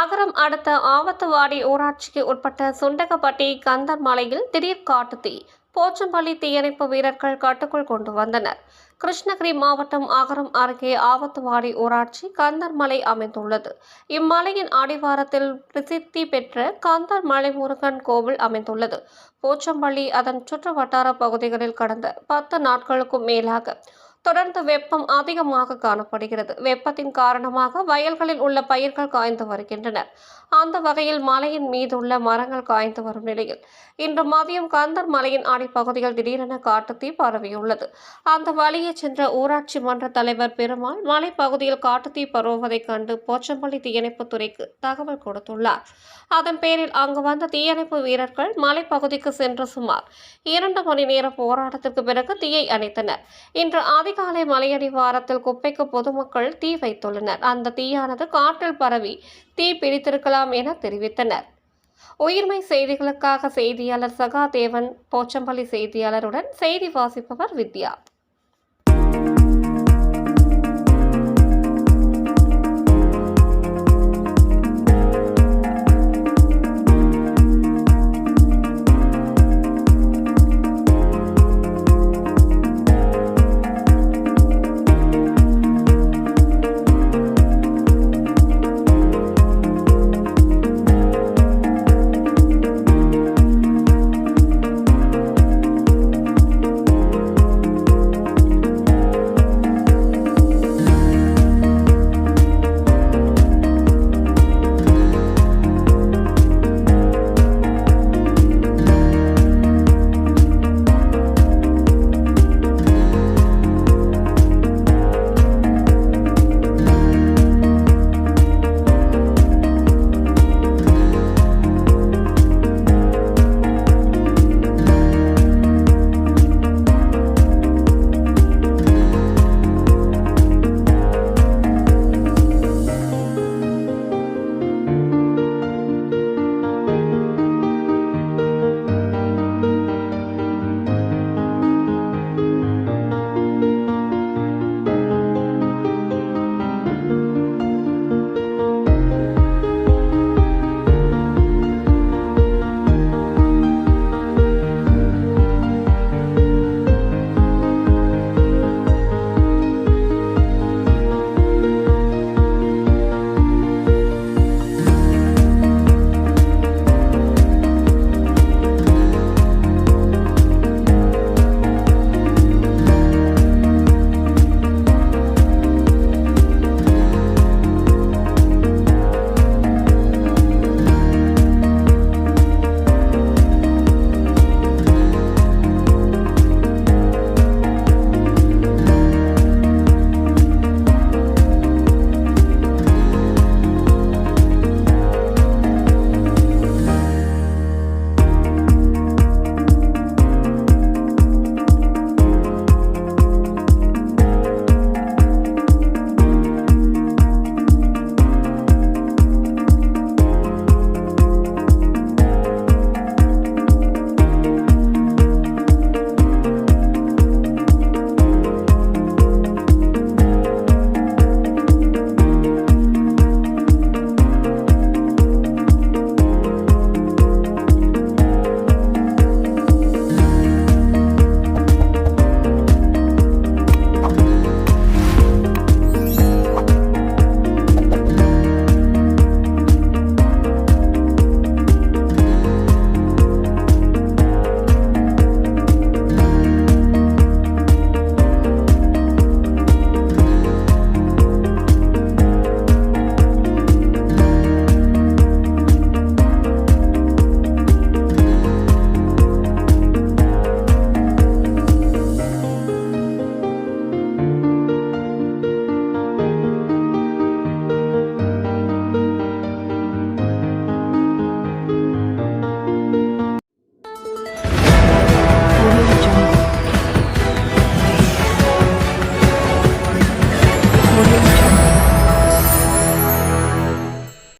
அடுத்த ஆவத்துவாடி ஊராட்சிக்கு உட்பட்ட சுண்டகப்பட்டி கந்தர்மலையில் திடீர் காட்டுத்தீ போச்சம்பள்ளி தீயணைப்பு வீரர்கள் கட்டுக்குள் கொண்டு வந்தனர். கிருஷ்ணகிரி மாவட்டம் அகரம் அருகே ஆவத்துவாடி ஊராட்சி கந்தர்மலை அமைந்துள்ளது. இம்மலையின் அடிவாரத்தில் பிரசித்தி பெற்ற கந்தர்மலை முருகன் கோவில் அமைந்துள்ளது. போச்சம்பள்ளி அதன் சுற்று வட்டார பகுதிகளில் கடந்த பத்து நாட்களுக்கும் மேலாக தொடர்ந்து வெப்பம் அதிகமாக காணப்படுகிறது. வெப்பத்தின் காரணமாக வயல்களில் உள்ள பயிர்கள் காய்ந்து வருகின்றன. அந்த வகையில் மலையின் மீதுள்ள மரங்கள் காய்ந்து வரும் நிலையில் இன்று மதியம் கந்தர் மலையின் அடிப்பகுதியில் திடீரென காட்டுத்தீ பரவியுள்ளது. அந்த வழியே சென்ற ஊராட்சி மன்ற தலைவர் பெருமாள் மலைப்பகுதியில் காட்டுத்தீ பரவுவதைக் கண்டு போச்சம்பள்ளி தீயணைப்புத் துறைக்கு தகவல் கொடுத்துள்ளார். அதன் பேரில் அங்கு வந்த தீயணைப்பு வீரர்கள் மலைப்பகுதிக்கு சென்று சுமார் இரண்டு மணி நேர போராட்டத்திற்கு பிறகு தீயை அணைத்தனர். இன்று அதிகாலை மலையடிவாரத்தில் குப்பைக்கு பொதுமக்கள் தீ வைத்துள்ளனர். அந்த தீயானது காற்றில் பரவி தீ பிடித்திருக்கலாம் என தெரிவித்தனர். உயிர்மை செய்திகளுக்காக செய்தியாளர் சகாதேவன் போச்சம்பள்ளி செய்தியாளருடன் செய்தி வாசிப்பவர் வித்யா.